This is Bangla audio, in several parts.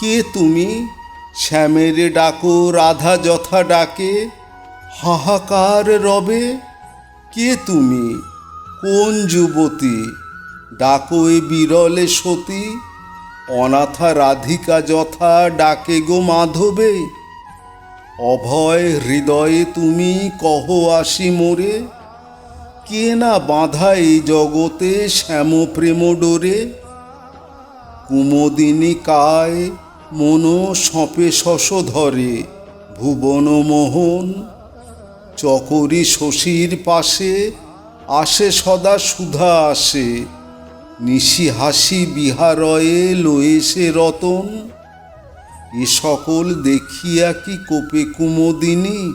কে তুমি? শ্যামের ডাকো, রাধা যথা ডাকে। হাহাকার রবে, কে তুমি? কোন যুবতী? ডাকো এ বিরলে সতী। অনাথা রাধিকা যথা ডাকে গো মাধবে। অভয় হৃদয়ে তুমি কহ আসি মোরে। কে না বাঁধা এই জগতে শ্যাম প্রেম ডোরে? কুমদিনী কায় মন সপে শশ ধরে, ভুবন মোহন। চকরি শশীর পাশে আসে সদা সুধা আসে। নিশি হাসি বিহারয়ে লয়েছে রতন। এ সকল দেখিয়া কি কোপে কুমদিনী?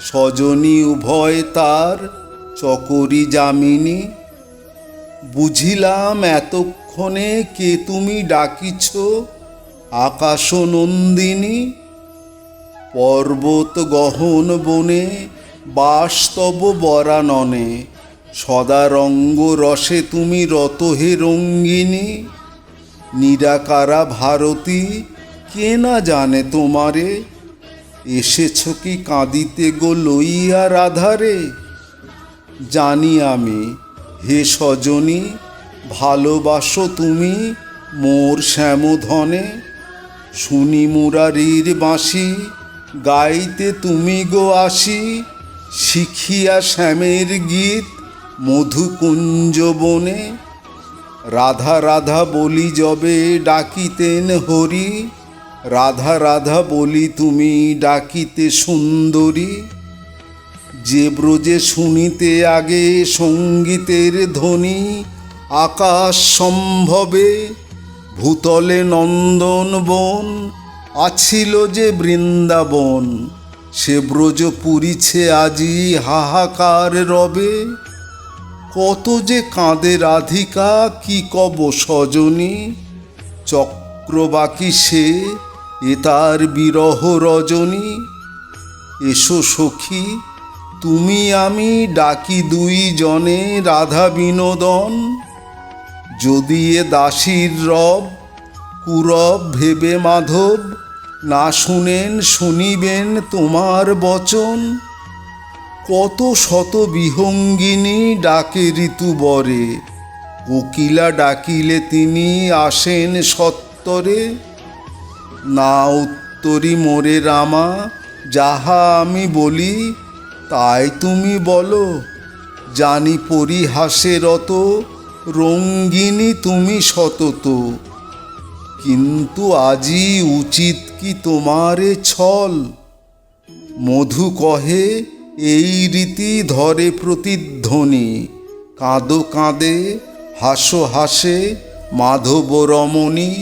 সজনী উভয় তার চকরি যামিনী। বুঝিলাম এতক্ষণে কে তুমি ডাকিছ? আকাশ নন্দিনী পর্বত গহন বনে বাস্তব বরাননে সদা রঙ্গ রসে তুমি রত হে রঙ্গিনী, নিরাকারা ভারতী, কে না জানে তোমারে? এসেছ কি কাঁদিতে গো লইয়া রাধারে? জানি আমি, হে সজনী, ভালোবাসো তুমি মোর শ্যামধনে। শুনি মুরারির বাঁশি, গাইতে তুমি গো আসি, শিখিয়া শ্যামের গীত মধুকুঞ্জ বনে। রাধা রাধা বলি যবে ডাকিতেন হরি, রাধা রাধা বলি তুমি ডাকিতে সুন্দরী। যে ব্রজে শুনিতে আগে সঙ্গীতের ধ্বনি, আকাশ সম্ভবে ভূতলে নন্দন বন, আছিল যে বৃন্দাবন। সে ব্রজ পুরিছে আজি হাহাকার রবে। কত যে কাঁদে রাধিকা, কি কব সজনী। চক্রবাকি সে, এ তার বিরহ রজনী। এসো সখী, তুমি আমি ডাকি দুই জনে রাধা বিনোদন। যদি এ দাসীর রব কুরব ভেবে মাধব, না শুনেন, শুনিবেন তোমার বচন। কত শত বিহঙ্গিনী ডাকে ঋতুবরে কোকিলা ডাকিলে তিনি আসেন সত্তরে। না উত্তরি মোরে রামা, যাহা আমি বলি, তাই তুমি বলো, জানি পরিহাসে রত রঙ্গিনী তুমি সতত। কিন্তু আজি উচিত কি তোমারে ছল? মধু কহে, এই রীতি ধরে প্রতিধ্বনি। কাঁদো কাঁদে, হাসো হাসে মাধব রমণী